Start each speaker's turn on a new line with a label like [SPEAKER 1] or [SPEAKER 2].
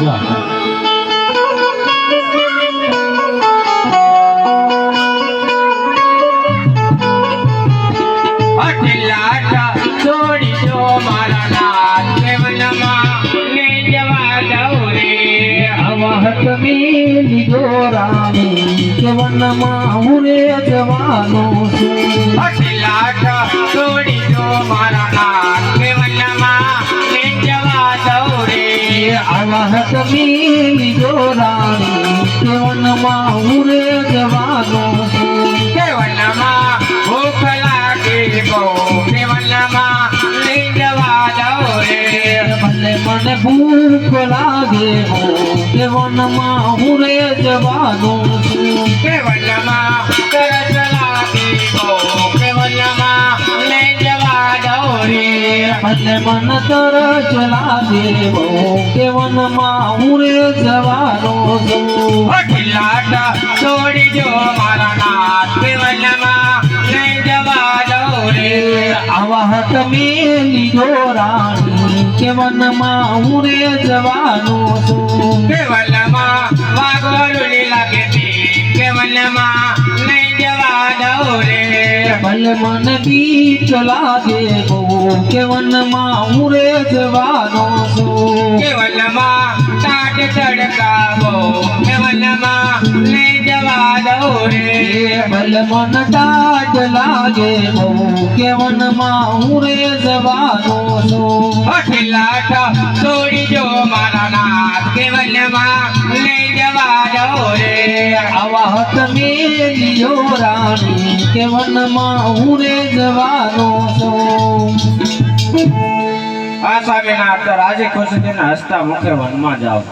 [SPEAKER 1] જા કેવનમાં હું રે જવાનો છું અવાહત મેલી દોરાણી કેવનમાં હું રે જવાનો છું.
[SPEAKER 2] કેવલમાં ભૂખ લાગે બહુ કેવલમાં લઈ જવા દો રે.
[SPEAKER 1] મને મને ભૂખ લાગે હો કેવનમાં હું રે જવાનો છું.
[SPEAKER 2] કેવલમાં રે
[SPEAKER 1] મને તર લાગે બહુ. કેવનમાં હું રે જવાનો છું.
[SPEAKER 2] અઠલાટ છોડી મારા નાથ લઈ જવા દો રે.
[SPEAKER 1] આવા હટ મેલી દોરાણી કેવનમાં હું રે જવાનો છું.
[SPEAKER 2] વાગોલું જવા દો રે
[SPEAKER 1] ભલે મને બીક લાગે બહુ કેવનમાં હું રે જવાનો છું.
[SPEAKER 2] કેવલમાં તાટ તડકાવો કેવલમાં લઈ જવા દો રે.
[SPEAKER 1] ભલે મન ટાઢ લાગે બહુ કેવનમાં હું રે જવાનો છું.
[SPEAKER 2] અઠલાટ છોડી દો મારા નાથ કેવલમાં લઈ જવા દો રે.
[SPEAKER 1] આવા હટ મેલિયો રાણી કેવનમાં હું રે જવાનો છું.
[SPEAKER 2] આ સ્વામીના અત્યારે આજે ખુશ થઈને હસતા મુખે વનમાં જાઓ.